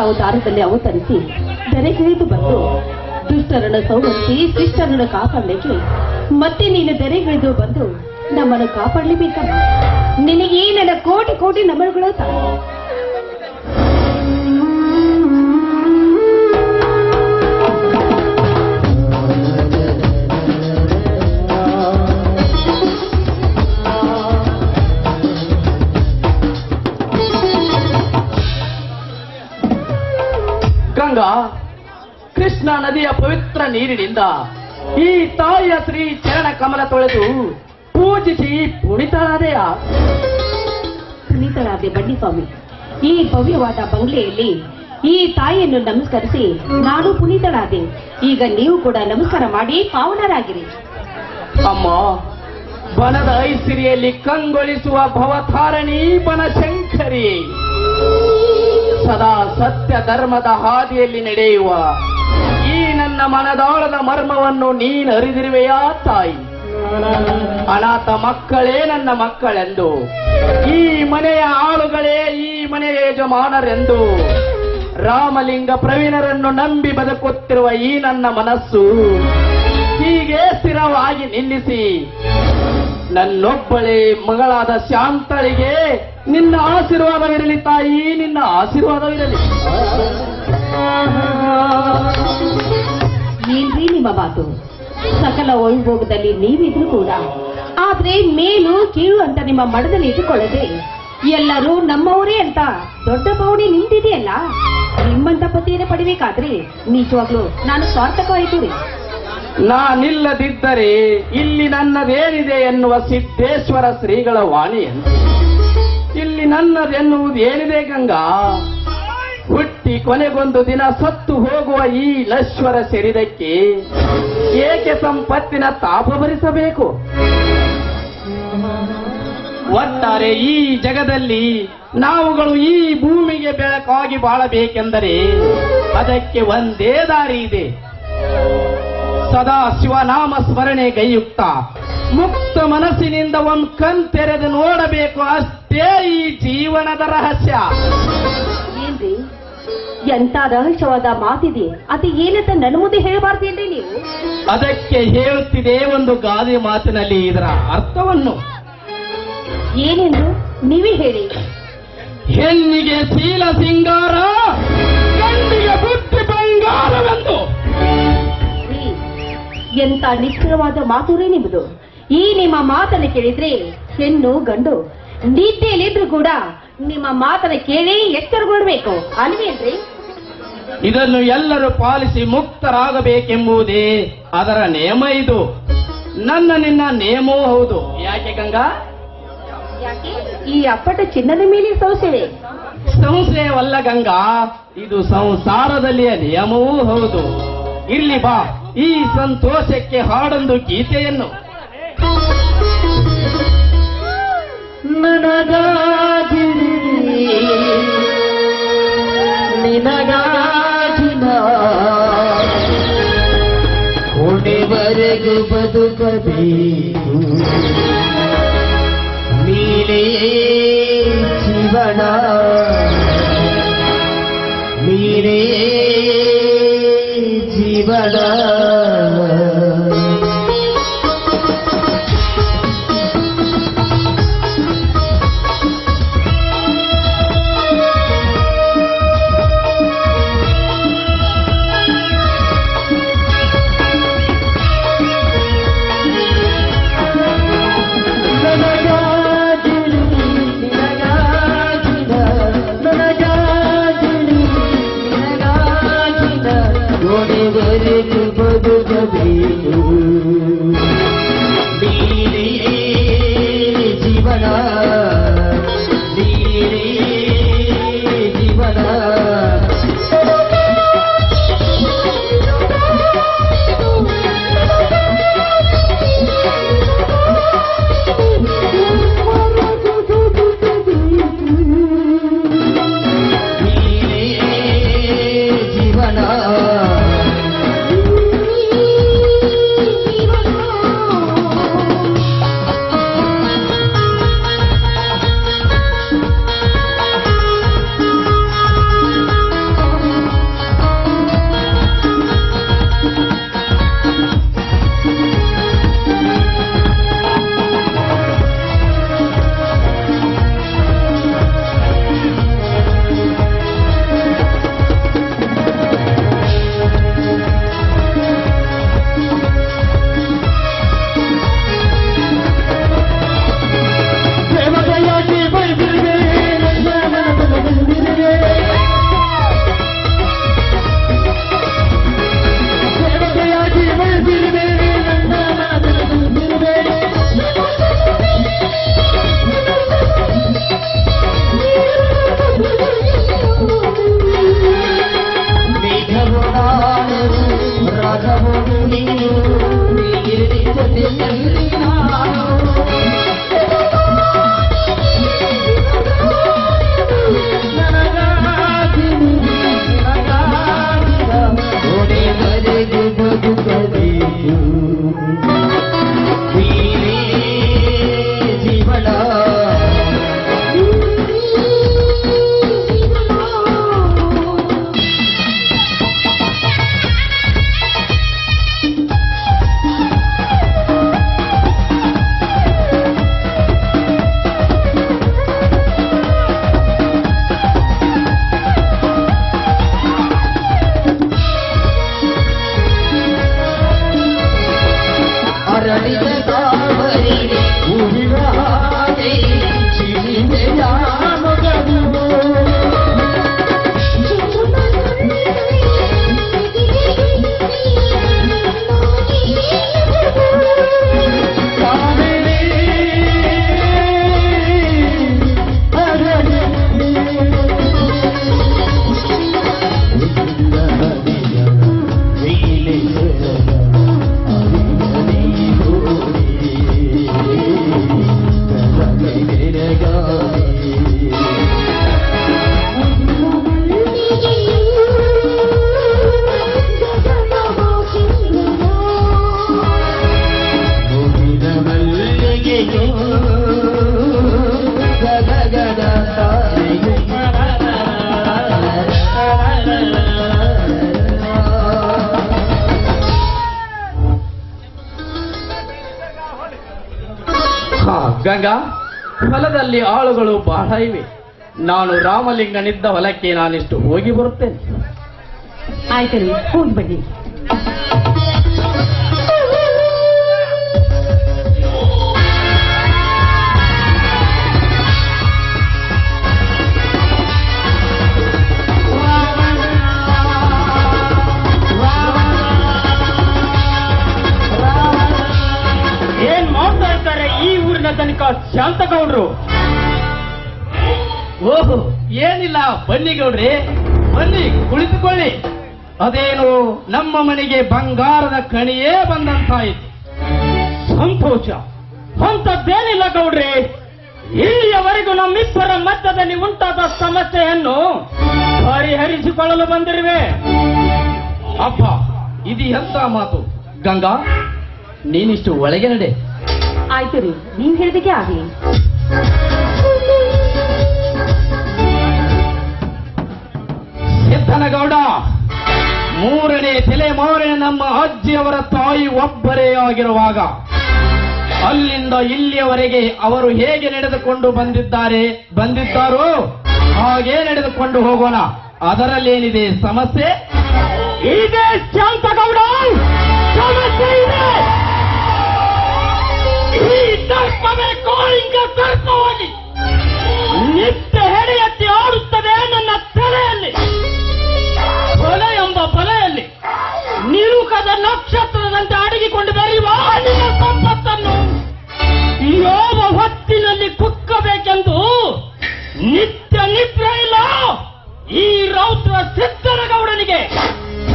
ಅವತಾರದಲ್ಲಿ ಅವತರಿಸಿ ಧರೆಗಿಳಿದು ಬಂದು ದುಷ್ಟರನ್ನು ಸೌರಿಸಿ ಶಿಷ್ಟರನ್ನ ಕಾಪಾಡಲಿಕ್ಕೆ ಮತ್ತೆ ನೀನು ಧರೆಗಿಳಿದು ಬಂದು ನಮ್ಮನ್ನು ಕಾಪಾಡಲೇಬೇಕಮ್ಮ. ನಿನಗೆ ನನ್ನ ಕೋಟಿ ಕೋಟಿ ನಮನಗಳು ತಾಯಿ ಕೃಷ್ಣ ನದಿಯ ಪವಿತ್ರ ನೀರಿನಿಂದ ಈ ತಾಯಿಯ ಶ್ರೀ ಚರಣ ಕಮಲ ತೊಳೆದು ಪೂಜಿಸಿ ಪುಣಿತಳಾದೆಯ ಪುನೀತರಾದೆ ಬನ್ನಿ ಸ್ವಾಮಿ. ಈ ಭವ್ಯವಾದ ಬಂಗ್ಲೆಯಲ್ಲಿ ಈ ತಾಯಿಯನ್ನು ನಮಸ್ಕರಿಸಿ ನಾನು ಪುನೀತಳಾದೆ ಈಗ ನೀವು ಕೂಡ ನಮಸ್ಕಾರ ಮಾಡಿ ಪಾವನರಾಗಿರಿ. ಅಮ್ಮ ಬನದ ಐಸಿರಿಯಲ್ಲಿ ಕಂಗೊಳಿಸುವ ಭವತಾರಣಿ ಬನಶಂಕರಿ. ಸದಾ ಸತ್ಯ ಧರ್ಮದ ಹಾದಿಯಲ್ಲಿ ನಡೆಯುವ ಈ ನನ್ನ ಮನದಾಳದ ಮರ್ಮವನ್ನು ನೀನು ಅರಿದಿರುವೆಯಾ, ತಾಯಿ? ಅನಾಥ ಮಕ್ಕಳೇ ನನ್ನ ಮಕ್ಕಳೆಂದು, ಈ ಮನೆಯ ಆಳುಗಳೇ ಈ ಮನೆಯ ಯಜಮಾನರೆಂದು, ರಾಮಲಿಂಗ ಪ್ರವೀಣರನ್ನು ನಂಬಿ ಬದುಕುತ್ತಿರುವ ಈ ನನ್ನ ಮನಸ್ಸು ಹೀಗೆ ಸ್ಥಿರವಾಗಿ ನಿಲ್ಲಿಸಿ ನನ್ನೊಬ್ಬಳೇ ಮಗಳಾದ ಶಾಂತಳಿಗೆ ನಿನ್ನ ಆಶೀರ್ವಾದವಿರಲಿ ತಾಯಿ, ನಿನ್ನ ಆಶೀರ್ವಾದವಿರಲಿ. ಏನ್ರಿ ನಿಮ್ಮ ಮಾತು? ಸಕಲ ವೈಭೋಗದಲ್ಲಿ ನೀವಿದ್ರು ಕೂಡ, ಆದ್ರೆ ಮೇಲು ಕೀಳು ಅಂತ ನಿಮ್ಮ ಮಡದಲ್ಲಿ ಇಟ್ಟುಕೊಳ್ಳದೆ, ಎಲ್ಲರೂ ನಮ್ಮವರೇ ಅಂತ ದೊಡ್ಡ ಪೌಣಿ ನಿಂತಿದೆಯಲ್ಲ? ನಿಮ್ಮಂತ ಪತಿಯನ್ನು ಪಡಿಬೇಕಾದ್ರೆ ನಿಜವಾಗ್ಲು ನಾನು ಸ್ವಾರ್ಥಕವಾಯಿತು ರೀ ನಾನಿಲ್ಲದಿದ್ದರೆ ಇಲ್ಲಿ ನನ್ನದೇನಿದೆ ಎನ್ನುವ ಸಿದ್ದೇಶ್ವರ ಶ್ರೀಗಳ ವಾಣಿಯಂತೆ ಇಲ್ಲಿ ನನ್ನದೆನ್ನುವುದು ಏನಿದೆ ಗಂಗಾ? ಹುಟ್ಟಿ ಕೊನೆಗೊಂದು ದಿನ ಸತ್ತು ಹೋಗುವ ಈ ಲಶ್ವರ ಶರೀರಕ್ಕೆ ಏಕೆ ಸಂಪತ್ತಿನ ತಾಪ ಭರಿಸಬೇಕು? ಒಟ್ಟಾರೆ ಈ ಜಗದಲ್ಲಿ ನಾವುಗಳು ಈ ಭೂಮಿಗೆ ಬೆಳಕಾಗಿ ಬಾಳಬೇಕೆಂದರೆ ಅದಕ್ಕೆ ಒಂದೇ ದಾರಿ ಇದೆ. ಸದಾ ಶಿವನಾಮ ಸ್ಮರಣೆ ಗೈಯುಕ್ತ. ಮುಕ್ತ ಮನಸ್ಸಿನಿಂದ ಒಂದು ಕಣ್ ತೆರೆದು ನೋಡಬೇಕು ಅಷ್ಟೇ ಈ ಜೀವನದ ರಹಸ್ಯ. ಏನ್ರಿ? ಎಂತ ರಹಸ್ಯವಾದ ಮಾತಿದೆ. ಅದು ಏನಂತ ನನ್ನ ಮುಂದೆ ಹೇಳಬಾರ್ದೇನ್ರಿ ನೀವು? ಅದಕ್ಕೆ ಹೇಳುತ್ತಿದೆ ಒಂದು ಗಾದೆ ಮಾತಿನಲ್ಲಿ ಇದರ ಅರ್ಥವನ್ನು. ಏನೆಂದು? ನೀವೇ ಹೇಳಿ. ಹೆಣ್ಣಿಗೆ ಶೀಲ ಸಿಂಗಾರ ಗಂಡಿಗೆ ಬುದ್ಧಿ ಬಂಗಾರವೆಂದು. ಎಂತ ನಿಷ್ಠುರವಾದ ಮಾತುರೇ ನಿಮ್ಮದು? ಈ ನಿಮ್ಮ ಮಾತನ್ನು ಕೇಳಿದ್ರೆ ಹೆಣ್ಣು ಗಂಡು ನಿದ್ದೆಯಲ್ಲಿದ್ರು ಕೂಡ ನಿಮ್ಮ ಮಾತನ್ನ ಕೇಳಿ ಎಚ್ಚರಗೊಳ್ಬೇಕು ಅಲ್ವೇನ್ರಿ ಇದನ್ನು ಎಲ್ಲರೂ ಪಾಲಿಸಿ ಮುಕ್ತರಾಗಬೇಕೆಂಬುದೇ ಅದರ ನಿಯಮ ಇದು. ನನ್ನ ನಿನ್ನ ನಿಯಮವೂ ಹೌದು. ಯಾಕೆ ಗಂಗಾ? ಯಾಕೆ? ಈ ಅಪ್ಪಟ ಚಿನ್ನದ ಮೇಲೆ ಸಂಶಯವೇ ಸಂಶಯವಲ್ಲ ಗಂಗಾ ಇದು ಸಂಸಾರದಲ್ಲಿಯ ನಿಯಮವೂ ಹೌದು. ಇಲ್ಲಿ ಬಾ. ಈ ಸಂತೋಷಕ್ಕೆ ಹಾಡೊಂದು ಗೀತೆಯನ್ನು. ಕೊನೆವರೆಗೂ ಬದುಕಬೇಕು. ಮೀರೇ ಜೀವನ ನೀನೇ ಜೀವನ ಗಂಗಾ. ಹೊಲದಲ್ಲಿ ಆಳುಗಳು ಬಹಳ ಇವೆ. ನಾನು ರಾಮಲಿಂಗನಿದ್ದ ಹೊಲಕ್ಕೆ ನಾನಿಷ್ಟು ಹೋಗಿ ಬರುತ್ತೇನೆ. ಆಯ್ತು ಹೋಗಿ ಬನ್ನಿ. ಶಾಂತಗೌಡ್ರು. ಓಹೋ, ಏನಿಲ್ಲ, ಬನ್ನಿ ಗೌಡ್ರಿ. ಬನ್ನಿ, ಕುಳಿತುಕೊಳ್ಳಿ. ಅದೇನು ನಮ್ಮ ಮನೆಗೆ ಬಂಗಾರದ ಕಣಿಯೇ ಬಂದಂತಾಯಿತು ಸಂತೋಷ. ಅಂಥದ್ದೇನಿಲ್ಲ ಗೌಡ್ರಿ. ಇಲ್ಲಿಯವರೆಗೂ ನಮ್ಮಿಬ್ಬರ ಮಧ್ಯದಲ್ಲಿ ಉಂಟಾದ ಸಮಸ್ಯೆಯನ್ನು ಪರಿಹರಿಸಿಕೊಳ್ಳಲು ಬಂದಿರುವೆ. ಅಪ್ಪ, ಇದು ಎಂತ ಮಾತು? ಗಂಗಾ, ನೀನಿಷ್ಟು ಒಳಗೆ ನಡೆ. ಆಯ್ತು ರೀ. ನೀವ್ ಹೇಳಿದಕ್ಕೆ ಆಗ್ಲಿ. ಸಿದ್ದನಗೌಡ ಮೂರನೇ ತಲೆಮಾರೆ ನಮ್ಮ ಅಜ್ಜಿಯವರ ತಾಯಿ ಒಬ್ಬರೇ ಆಗಿರುವಾಗ ಅಲ್ಲಿಂದ ಇಲ್ಲಿಯವರೆಗೆ ಅವರು ಹೇಗೆ ನಡೆದುಕೊಂಡು ಬಂದಿದ್ದಾರೆ ಬಂದಿದ್ದಾರೋ ಹಾಗೆ ನಡೆದುಕೊಂಡು ಹೋಗೋಣ. ಅದರಲ್ಲೇನಿದೆ ಸಮಸ್ಯೆ? ಇದೆ ಶಾಂತಗೌಡ ಸಮಸ್ಯೆ ಇದೆ. ಈ ದರ್ಪವೇ ಕೋಳಿಂಗ ದರ್ಪವಾಗಿ ನಿತ್ಯ ಹೆಡೆ ಆಡುತ್ತದೆ ನನ್ನ ತಲೆಯಲ್ಲಿ. ಕೊಲೆ ಎಂಬ ಬಲೆಯಲ್ಲಿ ನಿರುಕದ ನಕ್ಷತ್ರದಂತೆ ಅಡಗಿಕೊಂಡು ಬೆರೆಯುವ ನಿನ್ನ ಸಂಪತ್ತನ್ನು ಯಾವ ಹೊತ್ತಿನಲ್ಲಿ ಕುಕ್ಕಬೇಕೆಂದು ನಿತ್ಯ ನಿದ್ರೆ ಇಲ್ಲ. ಈ ರೌದ್ರ ಸಿದ್ದರಗೌಡನಿಗೆ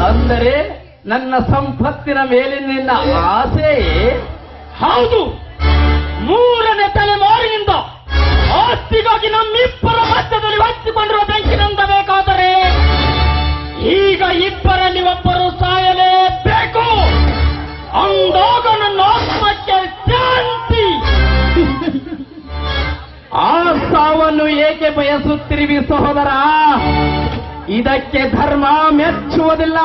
ಅಂದರೆ ನನ್ನ ಸಂಪತ್ತಿನ ಮೇಲೆ ನಿನ್ನ ಆಸೆ ಹೌದು. ಮೂರನೇ ತಲೆಮಾರಿನಿಂದ ಆಸ್ತಿಗಾಗಿ ನಮ್ಮಿಬ್ಬರ ಮಧ್ಯದಲ್ಲಿ ಹಚ್ಚಿಕೊಂಡಿರುವ ಬೆಂಕಿನಿಂದ ಬೇಕಾದರೆ ಈಗ ಇಬ್ಬರಲ್ಲಿ ಒಬ್ಬರು ಸಾಯಲೇಬೇಕು. ಅಂದಾಗ ನನ್ನ ಆತ್ಮಕ್ಕೆ ಶಾಂತಿ. ಆ ಸಾವನ್ನು ಏಕೆ ಬಯಸುತ್ತಿರುವಿ ಸಹೋದರ? ಇದಕ್ಕೆ ಧರ್ಮ ಮೆಚ್ಚುವುದಿಲ್ಲ.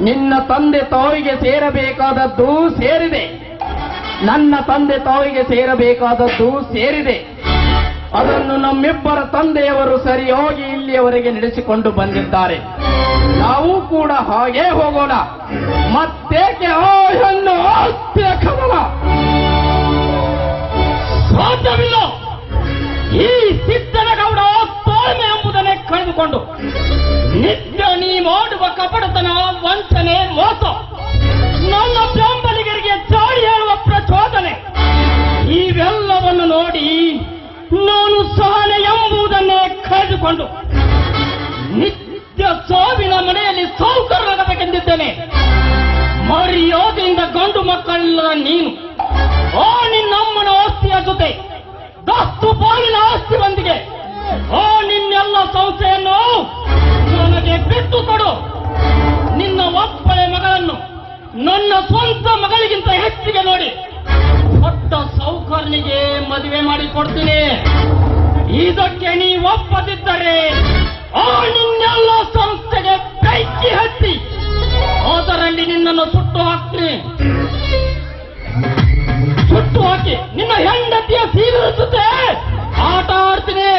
ನಿನ್ನ ತಂದೆ ತಾಯಿಗೆ ಸೇರಬೇಕಾದದ್ದು ಸೇರಿದೆ. ನನ್ನ ತಂದೆ ತಾಯಿಗೆ ಸೇರಬೇಕಾದದ್ದು ಸೇರಿದೆ. ಅದನ್ನು ನಮ್ಮಿಬ್ಬರ ತಂದೆಯವರು ಸರಿಯಾಗಿ ಇಲ್ಲಿಯವರೆಗೆ ನಡೆಸಿಕೊಂಡು ಬಂದಿದ್ದಾರೆ. ನಾವು ಕೂಡ ಹಾಗೇ ಹೋಗೋಣ. ಮತ್ತೇಕೆ ಆ ಆಸ್ತಿಯ ಸಾಧ್ಯವಿಲ್ಲ. ಈ ಸಿದ್ದನಗೌಡ ತಾಳ್ಮೆ ಎಂಬುದನ್ನೇ ಕಳೆದುಕೊಂಡು ನಿತ್ಯ ನೀ ಮಾಡುವ ಕಪಡತನ ವಂಚನೆ, ಮೋಸ, ನನ್ನ ಬೆಂಬಲಿಗರಿಗೆ ಚಾಡಿ ಹೇಳುವ ಪ್ರಚೋದನೆ. ಇವೆಲ್ಲವನ್ನು ನೋಡಿ ನಾನು ಸಹನೆ ಎಂಬುದನ್ನೇ ಕಳೆದುಕೊಂಡು ನಿತ್ಯ ಸಾವಿನ ಮನೆಯಲ್ಲಿ ಸೌಕರ್ಯವಾಗಬೇಕೆಂದಿದ್ದೇನೆ ಮಕ್ಕಳಿಲ್ಲದ ನೀನು, ಓ ನಿನ್ನಮ್ಮನ ಆಸ್ತಿಯ ಜೊತೆ ದಸ್ತು ಪಾಲಿನ ಆಸ್ತಿಯೊಂದಿಗೆ, ಓ, ನಿನ್ನೆಲ್ಲ ಸಂಸ್ಥೆಯನ್ನು ನನಗೆ ಬಿಟ್ಟು ಕೊಡು. ನಿನ್ನ ಒಪ್ಪಳೆ ಮಗಳನ್ನು ನನ್ನ ಸ್ವಂತ ಮಗಳಿಗಿಂತ ಹೆಚ್ಚಿಗೆ ನೋಡಿ. ದೊಡ್ಡ ಸೌಕರ್ನಿಗೆ ಮದುವೆ ಮಾಡಿ ಕೊಡ್ತೀನಿ ಇದಕ್ಕೆ ನೀ ಒಪ್ಪದಿದ್ದರೆ ಆ ನಿನ್ನೆಲ್ಲ ಸಂಸ್ಥೆಗೆ ಬೆಂಕಿ ಹತ್ತಿ ಅದರಲ್ಲಿ ನಿನ್ನನ್ನು ಸುಟ್ಟು ಹಾಕ್ತೀನಿ. ಸುಟ್ಟು ಹಾಕಿ ನಿನ್ನ ಹೆಂಡತಿಯ ಜೊತೆ ಆಟ ಆಡ್ತೀನಿ.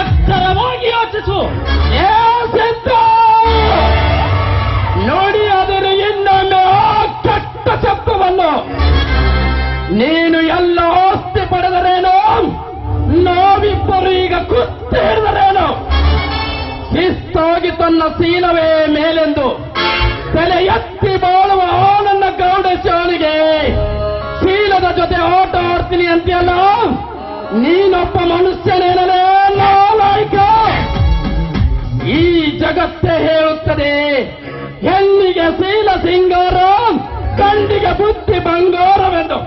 ಎಚ್ಚರವಾಗಿ ಯೋಚಿಸು. ಏ ನೀನು ಎಲ್ಲ ಆಸ್ತಿ ಪಡೆದರೇನೋ? ನಾವಿಬ್ಬರು ಈಗ ಕುತ್ತೇರಿದರೇನು ಶಿಸ್ತಾಗಿ ತನ್ನ ಸೀನವೇ ಮೇಲೆಂದು ತಲೆ ಎತ್ತಿ ಬಾಳುವ ಆ ನನ್ನ ಗೌಡ ಶಾಲಿಗೆ ಶೀಲದ ಜೊತೆ ಆಟ ಆಡ್ತೀನಿ ಅಂತೀಯಲ್ಲ? ನೀನೊಬ್ಬ ಮನುಷ್ಯನೇನಲೇ ನಾಲಾಯ್ಕ. ಈ ಜಗತ್ತೇ ಹೇಳುತ್ತದೆ, ಹೆಣ್ಣಿಗೆ ಶೀಲ ಸಿಂಗಾರ, ಗಂಡಿಗೆ ಬುದ್ಧಿ ಬಂಗಾರವೆಂದು.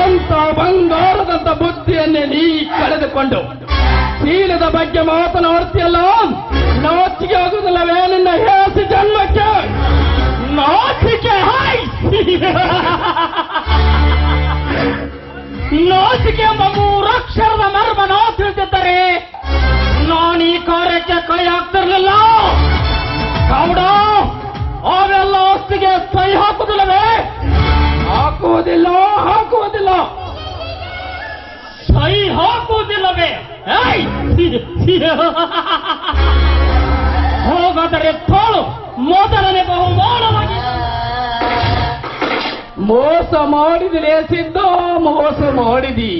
ಅಂತ ಬಂಗಾರದಂತ ಬುದ್ಧಿಯನ್ನೇ ನೀ ಕಳೆದುಕೊಂಡು ಶೀಲದ ಬಗ್ಗೆ ಮಾತನಾಡ್ತೀಯಲ್ಲ? ನಾಚಿಕೆ ಆಗುದಿಲ್ಲವೇ ನಿನ್ನ ಹೇಸಿ ಜನ್ಮಕ್ಕೆ? ನಾಚಿಕೆ, ಹಾಯ್! ನಾಚಿಕೆ ಎಂಬ ಮೂರಕ್ಷರದ ಮರ್ಮ ನಾವು ತಿಳಿದಿದ್ದರೆ ನಾನು ಈ ಕಾರ್ಯಕ್ಕೆ ಕೈ ಹಾಕ್ತಿರ್ಲಿಲ್ಲ. ಅವೆಲ್ಲ ಆಸ್ತಿಗೆ ಕೈ ಹಾಕುದಿಲ್ಲವೇ ಹಾಕುವುದಿಲ್ಲ ಹಾಕುವುದಿಲ್ಲ. ಸೈ ಹಾಕುವುದಿಲ್ಲವೇ! ಹೋಗಾದರೆ ತೋಳು ಮೊದಲನೇ ಬಹುಮಾನವಾಗಿ. ಮೋಸ ಮಾಡಿದಿರೇ ಸಿದ್ಧ ಮೋಸ ಮಾಡಿದಿ.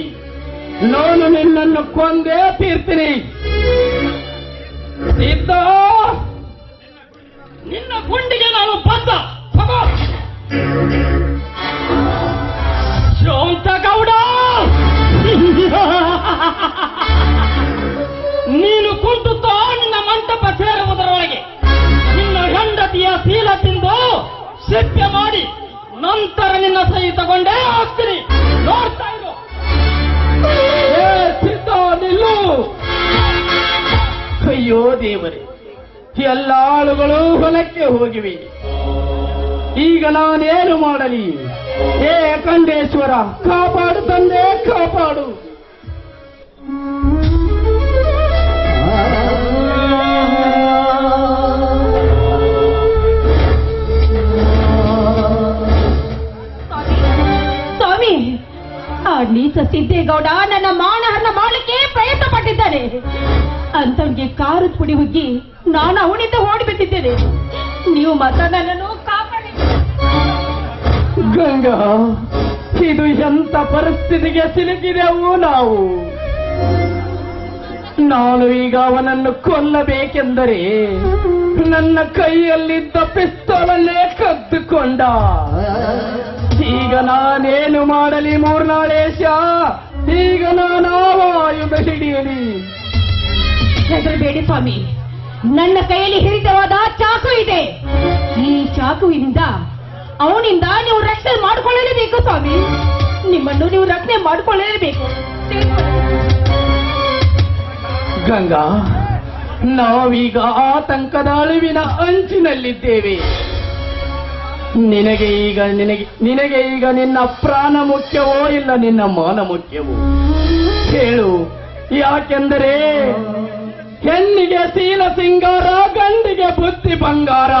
ನಾನು ನಿನ್ನನ್ನು ಕೊಂದೇ ತೀರ್ತೀನಿ. ಸಿದ್ಧ ನಿನ್ನ ಗುಂಡಿಗೆ ನಾನು ಬದ್ಧ ಗೌಡ ನೀನು ಕುಂಟುತ್ತಾ ನಿನ್ನ ಮಂಟಪ ಸೇರುವುದರೊಳಗೆ ನಿನ್ನ ಹೆಂಡತಿಯ ಶೀಲ ತಿಂದು ಸಿದ್ಧ ಮಾಡಿ ನಂತರ ನಿನ್ನ ಸಹಿ ತಗೊಂಡೇ ಹೋಗ್ತೀನಿ ನೋಡ್ತಾ ಇರು. ನಿಲ್ಲು. ಅಯ್ಯೋ ದೇವರೇ, ಎಲ್ಲ ಆಳುಗಳು ಹೊಲಕ್ಕೆ ಹೋಗಿವೆ. ಈಗ ನಾನೇನು ಮಾಡಲಿ? ಏ ಕಾಪಾಡು ತಂದೆ, ಕಾಪಾಡು. ಸ್ವಾಮಿ ಆ ಸಿದ್ದೇಗೌಡ ನನ್ನ ಮಾನಹರಣ ಮಾಡಲಿಕ್ಕೆ ಪ್ರಯತ್ನ ಪಟ್ಟಿದ್ದಾನೆ ಅಂತವ್ಗೆ ಕಾರು ಪುಡಿ ಹುಗ್ಗಿ ನಾನು ಅವನಿಂದ ಓಡಿಬಿಟ್ಟಿದ್ದೇನೆ ನೀವು ಮಾತ್ರ ನನ್ನನ್ನು ಗಂಗಾ, ಇದು ಎಂತ ಪರಿಸ್ಥಿತಿಗೆ ಸಿಲುಕಿದೆವು ನಾವು? ನಾನು ಈಗ ಅವನನ್ನು ಕೊಲ್ಲಬೇಕೆಂದರೆ ನನ್ನ ಕೈಯಲ್ಲಿದ್ದ ಪಿಸ್ತೂಲನ್ನೇ ಕದ್ದುಕೊಂಡ. ಈಗ ನಾನೇನು ಮಾಡಲಿ ಮೂರ್ನಾಳೇಶ? ಈಗ ನಾನು ಹಿಡಿಯಲಿ. ಹೆದರಬೇಡಿ ಸ್ವಾಮಿ. ನನ್ನ ಕೈಯಲ್ಲಿ ಹಿಡಿತವಾದ ಚಾಕು ಇದೆ. ಈ ಚಾಕುವಿನಿಂದ ಅವನಿಂದ ನೀವು ರಕ್ಷಣೆ ಮಾಡಿಕೊಳ್ಳಲೇಬೇಕು ಸ್ವಾಮಿ. ನಿಮ್ಮನ್ನು ನೀವು ರಕ್ಷಣೆ ಮಾಡಿಕೊಳ್ಳಲೇಬೇಕು. ಗಂಗಾ, ನಾವೀಗ ಆತಂಕದ ಅಳಿವಿನ ಅಂಚಿನಲ್ಲಿದ್ದೇವೆ. ನಿನಗೆ ಈಗ ನಿನಗೆ ನಿನಗೆ ಈಗ ನಿನ್ನ ಪ್ರಾಣ ಮುಖ್ಯವೋ ಇಲ್ಲ ನಿನ್ನ ಮಾನ ಮುಖ್ಯವೋ? ಹೇಳು, ಯಾಕೆಂದರೆ ಹೆಣ್ಣಿಗೆ ಸೀಲ ಸಿಂಗಾರ, ಗಂಡಿಗೆ ಬುದ್ಧಿ ಬಂಗಾರ.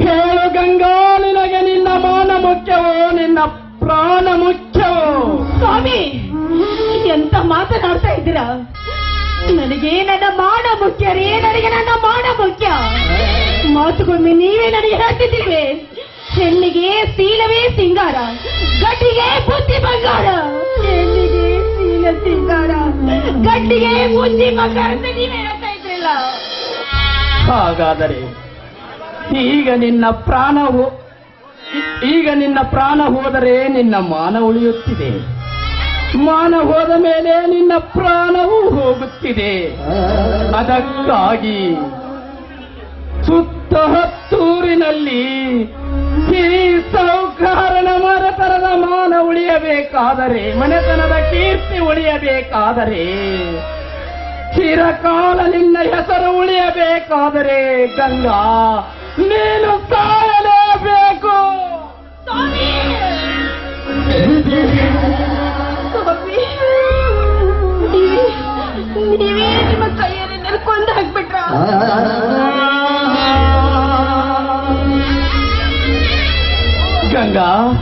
ಹೇಳು ಗಂಗಾ ನಿನಗೆ ನಿನ್ನ ಮಾನ ಮುಖ್ಯವೋ ನಿನ್ನ ಪ್ರಾಣ ಮುಖ್ಯವೋ? ಸ್ವಾಮಿ ಎಂತ ಮಾತನಾಡ್ತಾ ಇದ್ದೀರಾ? ನನಗೆ ನನ್ನ ಮಾನ ಮುಖ್ಯ ರೇ ನನಗೆ ನನ್ನ ಮಾನ ಮುಖ್ಯ. ಮಾತುಗೊಮ್ಮೆ ನೀವೇ ನನಗೆ ಹೇಳ್ತಿದ್ದೀವಿ ಹೆಣ್ಣಿಗೆ ಶೀಲವೇ ಸಿಂಗಾರ ಗಟ್ಟಿಗೆ ಬುದ್ಧಿ ಬಂಗಾರ. ಹೆಣ್ಣಿಗೆ ಶೀಲ ಸಿಂಗಾರ ಗಟ್ಟಿಗೆ ಬುದ್ಧಿ ಬಂಗಾರ ಅಂತ ನೀವೇ ಹೇಳ್ತಾ ಇದ್ರಲ್ಲ ಹಾಗಾದರೆ ಈಗ ನಿನ್ನ ಪ್ರಾಣವು ಈಗ ನಿನ್ನ ಪ್ರಾಣ ಹೋದರೆ ನಿನ್ನ ಮಾನ ಉಳಿಯುತ್ತಿದೆ. ಮಾನ ಹೋದ ಮೇಲೆ ನಿನ್ನ ಪ್ರಾಣವೂ ಹೋಗುತ್ತಿದೆ. ಅದಕ್ಕಾಗಿ ಸುತ್ತ ಹತ್ತೂರಿನಲ್ಲಿ ಈ ಮಾನ ಉಳಿಯಬೇಕಾದರೆ, ಮನೆತನದ ಕೀರ್ತಿ ಉಳಿಯಬೇಕಾದರೆ, ಚಿರಕಾಲ ನಿನ್ನ ಹೆಸರು ಉಳಿಯಬೇಕಾದರೆ, ಗಂಗಾ ನೀನು ಸಾಯಲೇಬೇಕು. ನೀವೇ- ನಿಮ್ಮ ಕೈಯಲ್ಲಿ ಹಾಕ್ಬಿಟ್ರ? ಗಂಗಾ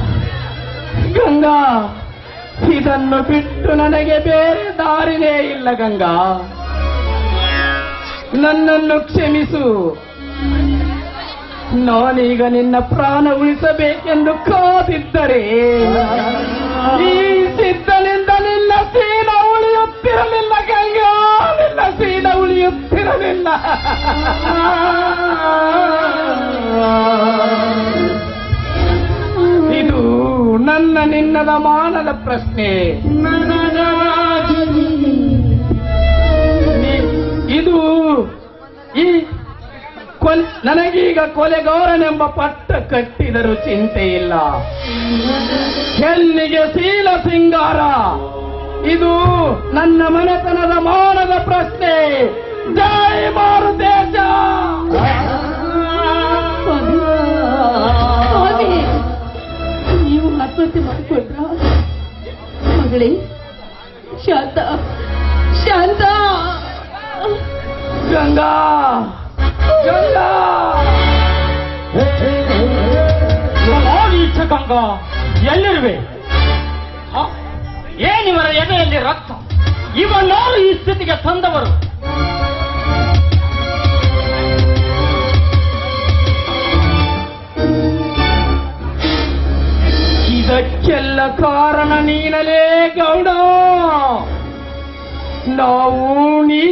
ಗಂಗಾ ಇದನ್ನು ಬಿಟ್ಟು ನನಗೆ ಬೇರೆ ದಾರಿನೇ ಇಲ್ಲ ಗಂಗಾ. ನನ್ನನ್ನು ಕ್ಷಮಿಸು. ನಾನೀಗ ನಿನ್ನ ಪ್ರಾಣ ಉಳಿಸಬೇಕೆಂದು ಕಾದಿದ್ದರೆ, ಈ ಸಿದ್ಧನಿಂದ ನಿನ್ನ ಸೀನ ಉಳಿಯುತ್ತಿರಲಿಲ್ಲ, ಗಂಗಾ, ನಿನ್ನ ಸೀನ ಉಳಿಯುತ್ತಿರಲಿಲ್ಲ. ಇದು ನನ್ನ ನಿನ್ನದ ಮಾನದ ಪ್ರಶ್ನೆ. ಇದು ಈ ಕೊಲ್, ನನಗೀಗ ಕೊಲೆಗಾರನೆಂಬ ಪಟ್ಟ ಕಟ್ಟಿದರೂ ಚಿಂತೆ ಇಲ್ಲ ಹೆಣ್ಣಿಗೆ ಶೀಲ ಸಿಂಗಾರ. ಇದು ನನ್ನ ಮನೆತನದ ಮಾನದ ಪ್ರಶ್ನೆ. ಜೈ ಮಾರುದೇಶ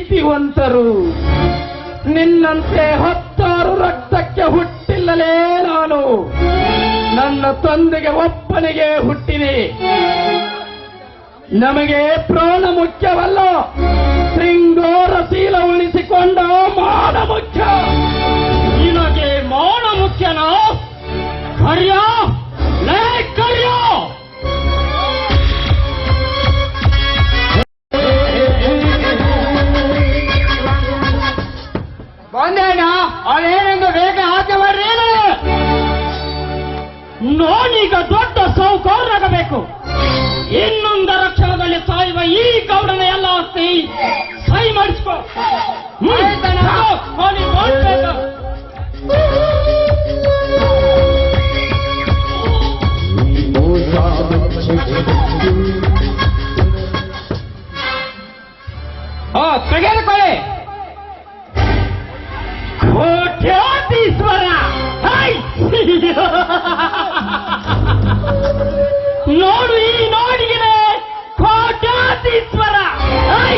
ನೀತಿವಂತರು. ನಿನ್ನಂತೆ ಹತ್ತಾರು ರಕ್ತಕ್ಕೆ ಹುಟ್ಟಿಲ್ಲಲೇ ನಾನು. ನನ್ನ ತಂದೆಗೆ ಒಪ್ಪನಿಗೆ ಹುಟ್ಟಿದೆ ನಮಗೆ ಪ್ರಾಣ ಮುಖ್ಯವಲ್ಲ. ಶೃಂಗೋರ ಶೀಲ ಉಳಿಸಿಕೊಂಡ ಮಾನ ಮುಖ್ಯ. ನಿನಗೆ ಮಾನ ಮುಖ್ಯನ? ಕರ್ಯ ಬಂದೇನ ಅದೇನೆಂದು ಬೇಗ ಆಚೆ ಮಾಡ್ರಿ ನಾನೀಗ ದೊಡ್ಡ ಸಾಹುಕಾರರಾಗಬೇಕು ಇನ್ನೊಂದರ ಕ್ಷಣದಲ್ಲಿ ಸಾಯುವ ಈ ಗೌಡನ ಎಲ್ಲ ಆಸ್ತಿ ಸೈ ಮಾಡಿಸ್ಕೋ. ತೆಗೆದುಕೊಳ್ಳಿ. ಕೋಟ್ಯಾಧೀಶ್ವರ ಹೈ! ನೋಡು ಈ ನೋಡಿಗಿದೆ ಕೋಟ್ಯಾಧೀಶ್ವರ ಹೈ!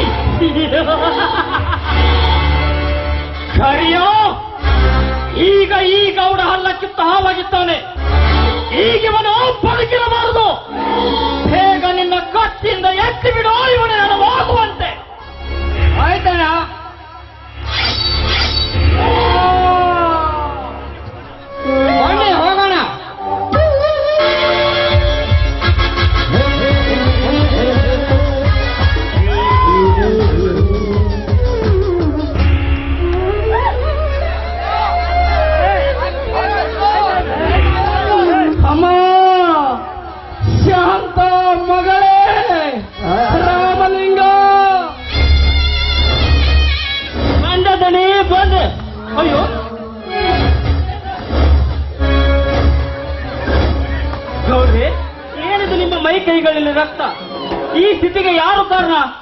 ಕರಿಯೋ ಈಗ ಈ ಗೌಡ ಹಲ್ಲ ಕಿತ್ತ ಹಾವಾಗಿದ್ದಾನೆ ಈಗ ಇವನು ಬದುಕಿರಬಾರದು. ಬೇಗ ನಿನ್ನ ಕತ್ತಿಂದ ಎತ್ತಿ ಬಿಡೋ ಇವನು ನಾನು ಹೋಗುವಂತೆ.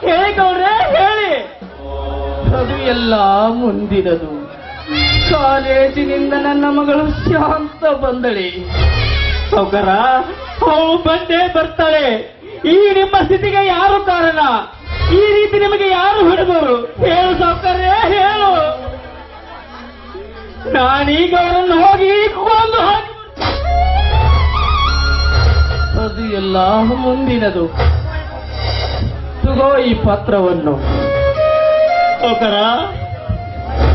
ಹೇಳಿ ಹೇಳಿ. ಅದು ಎಲ್ಲ ಮುಂದಿನದು. ಕಾಲೇಜಿನಿಂದ ನನ್ನ ಮಗಳು ಶಾಂತ ಬಂದಳೆ. ಸೌಕರ, ಅವು ಬಂದೇ ಬರ್ತಾಳೆ. ಈ ನಿಮ್ಮ ಸ್ಥಿತಿಗೆ ಯಾರು ಕಾರಣ? ಈ ರೀತಿ ನಿಮಗೆ ಯಾರು ಹಿಡಿದರು ಹೇಳು ಸೌಕರ್ಯ, ಹೇಳು. ನಾನೀಗ ಅವರನ್ನು ಹೋಗಿ ಕೊಂದು ಹಾಕಿ ಅದು ಎಲ್ಲ ಮುಂದಿನದು. ತಗೋ ಈ ಪಾತ್ರವನ್ನು. ಓಕರ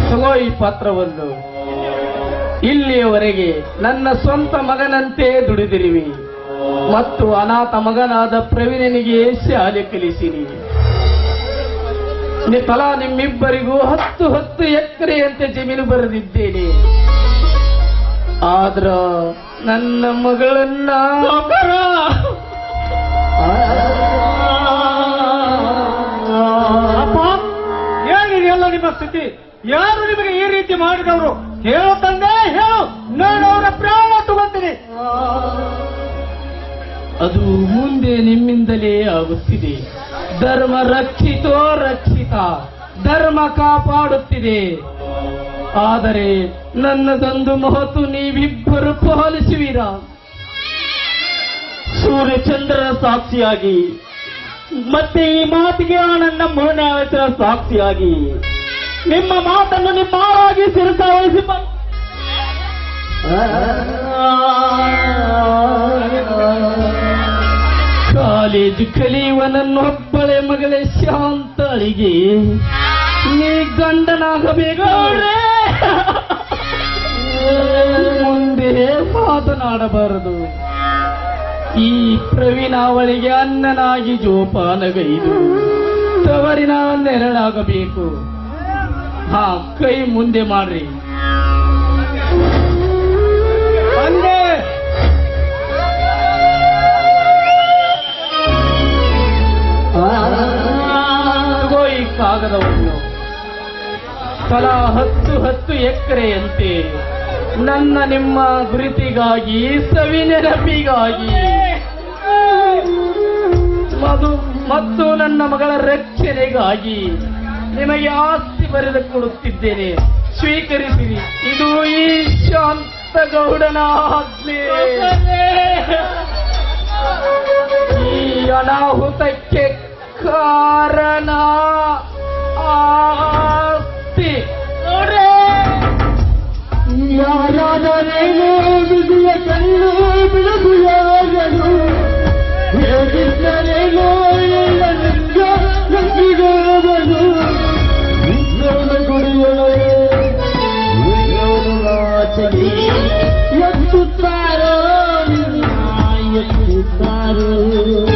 ತಗೋ ಈ ಪಾತ್ರವನ್ನು. ಇಲ್ಲಿಯವರೆಗೆ ನನ್ನ ಸ್ವಂತ ಮಗನಂತೆ ದುಡಿದಿರುವಿ. ಮತ್ತು ಅನಾಥ ಮಗನಾದ ಪ್ರವೀಣನಿಗೆ ಶಾಲೆ ಕಲಿಸಿರಿ. ನಿ- ತಲಾ ನಿಮ್ಮಿಬ್ಬರಿಗೂ ಹತ್ತು ಹತ್ತು ಎಕರೆಯಂತೆ ಜಮೀನು ಬರೆದಿದ್ದೇನೆ. ಆದ್ರ ನನ್ನ ಮಗಳನ್ನ ಸ್ಥಿತಿ ಯಾರು ನಿಮಗೆ ಈ ರೀತಿ ಮಾಡಿದವರು? ಹೇಳು ತಂದೆ, ಹೇಳು. ನಾನು ಅವರ ಪ್ರಾಣ ತಗೊಂತೀನಿ. ಅದು ಮುಂದೆ ನಿಮ್ಮಿಂದಲೇ ಆಗುತ್ತಿದೆ. ಧರ್ಮ ರಕ್ಷಿತೋ ರಕ್ಷಿತ. ಧರ್ಮ ಕಾಪಾಡುತ್ತಿದೆ. ಆದರೆ ನನ್ನದೊಂದು ಮಹತು ನೀವಿಬ್ಬರು ಪಾಲಿಸುವಿರಾ? ಸೂರ್ಯಚಂದ್ರ ಸಾಕ್ಷಿಯಾಗಿ. ಮತ್ತೆ ಈ ಮಾತಿಗೆ ನನ್ನ ಮೂರನೇ ಸಾಕ್ಷಿಯಾಗಿ. ನಿಮ್ಮ ಮಾತನ್ನು ನಿಮ್ಮ ಆರಾಗಿ ಶಿರಸಾವಹಿಸಿ ಕಾಲೇಜು ಕಲಿಯುವ ನನ್ನೊಬ್ಬಳೆ ಮಗಳೇ ಶಾಂತಳಿಗೆ. ನೀ ಗಂಡನಾಗಬೇಕು. ಮುಂದೆ ಮಾತನಾಡಬಾರದು. ಈ ಪ್ರವೀಣ ಅವಳಿಗೆ ಅನ್ನನಾಗಿ ಜೋಪಾನಗೈದು. ತವರಿನ ನೆರಳಾಗಬೇಕು. ಹಾ ಕೈ ಮುಂದೆ ಮಾಡ್ರಿ. ಈ ಕಾಗದವನ್ನು. ತಲಾ ಹತ್ತು ಹತ್ತು ಎಕರೆಯಂತೆ ನನ್ನ ನಿಮ್ಮ ಗುರುತಿಗಾಗಿ ಸವಿ ನೆನಪಿಗಾಗಿ. ಮಧು ಮತ್ತು ನನ್ನ ಮಗಳ ರಕ್ಷಣೆಗಾಗಿ ನಿಮಗೆ ಆಸ್ತಿ ಬರೆದು ಕೊಡುತ್ತಿದ್ದೇನೆ. ಸ್ವೀಕರಿಸಿರಿ. ಇದು ಈ ಶಾಂತ ಗೌಡನ ಆಜ್ಞೆ. ಈ ಅನಾಹುತಕ್ಕೆ ಕಾರಣ ಆಸ್ತಿ. ಯಾರಾದರೇನೋ ಯಾರು